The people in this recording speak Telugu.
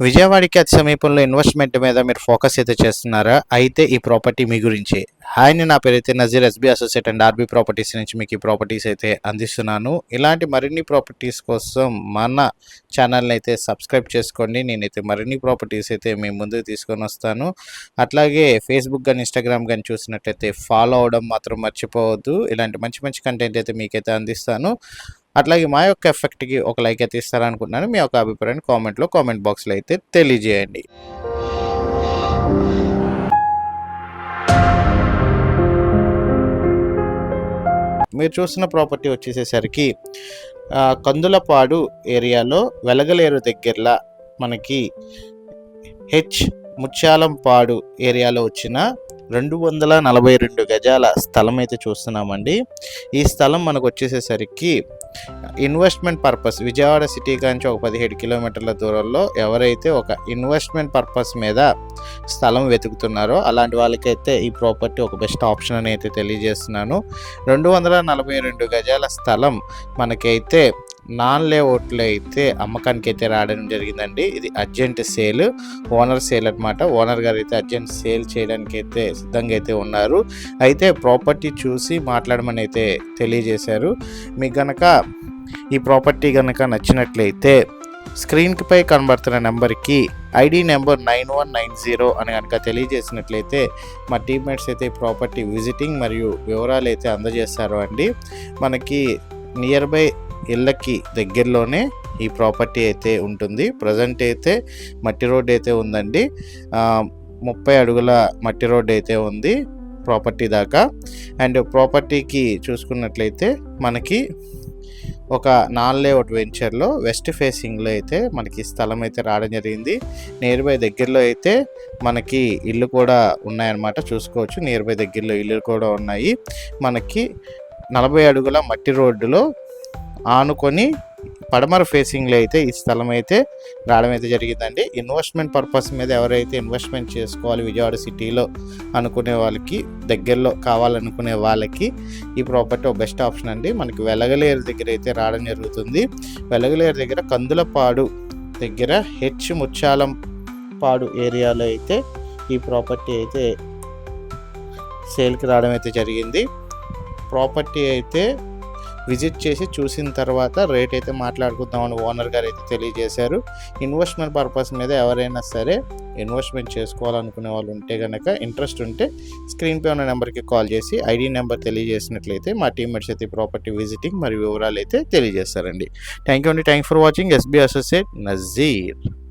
విజయవాడకి అతి సమీపంలో ఇన్వెస్ట్మెంట్ మీద మీరు ఫోకస్ అయితే చేస్తున్నారా? అయితే ఈ ప్రాపర్టీ మీ గురించి. హాయ్ నా పేరైతే Nazeer SB associate and RB properties నుంచి మీకు ఈ ప్రాపర్టీస్ అయితే అందిస్తున్నాను. ఇలాంటి మరిన్ని ప్రాపర్టీస్ కోసం మన ఛానల్ని అయితే సబ్స్క్రైబ్ చేసుకోండి. నేనైతే మరిన్ని ప్రాపర్టీస్ అయితే మీ ముందుకు తీసుకొని వస్తాను. అట్లాగే ఫేస్బుక్ కానీ ఇన్స్టాగ్రామ్ కానీ చూసినట్లయితే ఫాలో అవడం మాత్రం మర్చిపోవద్దు. ఇలాంటి మంచి మంచి కంటెంట్ అయితే మీకైతే అందిస్తాను. అట్లాగే మా యొక్క ఎఫెక్ట్కి ఒక లైక్ అయితే ఇస్తారనుకుంటున్నాను. మీ యొక్క అభిప్రాయాన్ని కామెంట్లో కామెంట్ బాక్స్లో అయితే తెలియజేయండి. మీరు చూస్తున్న ప్రాపర్టీ వచ్చేసేసరికి కందులపాడు ఏరియాలో వెలగలేరు దగ్గరలో మనకి హెచ్ ముత్యాలంపాడు ఏరియాలో వచ్చిన రెండు వందల నలభై రెండు గజాల స్థలం అయితే చూస్తున్నామండి. ఈ స్థలం మనకు వచ్చేసేసరికి ఇన్వెస్ట్మెంట్ పర్పస్ విజయవాడ సిటీ నుంచి ఒక పదిహేడు కిలోమీటర్ల దూరంలో ఎవరైతే ఒక ఇన్వెస్ట్మెంట్ పర్పస్ మీద స్థలం వెతుకుతున్నారో అలాంటి వాళ్ళకైతే ఈ ప్రాపర్టీ ఒక బెస్ట్ ఆప్షన్ అని అయితే తెలియజేస్తున్నాను. రెండు వందల నలభై రెండు గజాల స్థలం మనకైతే నాన్ లేఅవుట్లో అయితే అమ్మకానికి అయితే రావడం జరిగిందండి. ఇది అర్జెంట్ సేల్ ఓనర్ సేల్ అనమాట ఓనర్ గారు అయితే అర్జెంట్ సేల్ చేయడానికి అయితే సిద్ధంగా అయితే ఉన్నారు. అయితే ప్రాపర్టీ చూసి మాట్లాడమని అయితే తెలియజేశారు. మీకు గనక ఈ ప్రాపర్టీ కనుక నచ్చినట్లయితే స్క్రీన్పై కనబడుతున్న నెంబర్కి ID number nine one nine zero అని కనుక తెలియజేసినట్లయితే మా టీమ్మేట్స్ అయితే ప్రాపర్టీ విజిటింగ్ మరియు వివరాలు అయితే అందజేస్తారు అండి. మనకి నియర్ బై ఇళ్ళకి దగ్గరలోనే ఈ ప్రాపర్టీ అయితే ఉంటుంది. ప్రజెంట్ అయితే మట్టి రోడ్ అయితే ఉందండి. ముప్పై అడుగుల మట్టి రోడ్ అయితే ఉంది ప్రాపర్టీ దాకా. అండ్ ప్రాపర్టీకి చూసుకున్నట్లయితే మనకి ఒక నాన్ లేఅవుట్ వెంచర్లో వెస్ట్ ఫేసింగ్లో అయితే మనకి స్థలం అయితే రావడం జరిగింది. నియర్ బై దగ్గరలో అయితే మనకి ఇల్లు కూడా ఉన్నాయన్నమాట. చూసుకోవచ్చు. నియర్ బై దగ్గరలో ఇల్లు కూడా ఉన్నాయి. మనకి నలభై అడుగుల మట్టి రోడ్డులో ఆనుకొని పడమర ఫేసింగ్లో అయితే ఈ స్థలం అయితే రావడం అయితే జరిగిందండి. ఇన్వెస్ట్మెంట్ పర్పస్ మీద ఎవరైతే ఇన్వెస్ట్మెంట్ చేసుకోవాలి విజయవాడ సిటీలో అనుకునే వాళ్ళకి దగ్గరలో కావాలనుకునే వాళ్ళకి ఈ ప్రాపర్టీ ఒక బెస్ట్ ఆప్షన్ అండి. మనకి వెలగలేరు దగ్గర అయితే రావడం జరుగుతుంది. వెలగలేరు దగ్గర కందులపాడు దగ్గర హెచ్ ముచ్చాలం పాడు ఏరియాలో అయితే ఈ ప్రాపర్టీ అయితే సేల్కి రావడం అయితే జరిగింది. ప్రాపర్టీ అయితే విజిట్ చేసి చూసిన తర్వాత రేట్ అయితే మాట్లాడుకుందామని ఓనర్ గారు అయితే తెలియజేశారు. ఇన్వెస్ట్మెంట్ పర్పస్ మీద ఎవరైనా సరే ఇన్వెస్ట్మెంట్ చేసుకోవాలనుకునే వాళ్ళు ఉంటే కనుక ఇంట్రెస్ట్ ఉంటే స్క్రీన్పై ఉన్న నెంబర్కి కాల్ చేసి ఐడి నెంబర్ తెలియజేసినట్లయితే మా టీమ్మేట్స్ అయితే ప్రాపర్టీ విజిటింగ్ మరియు వివరాలు అయితే తెలియజేస్తారండి. థ్యాంక్ యూ అండి. Thank for watching. SB associate Nazeer.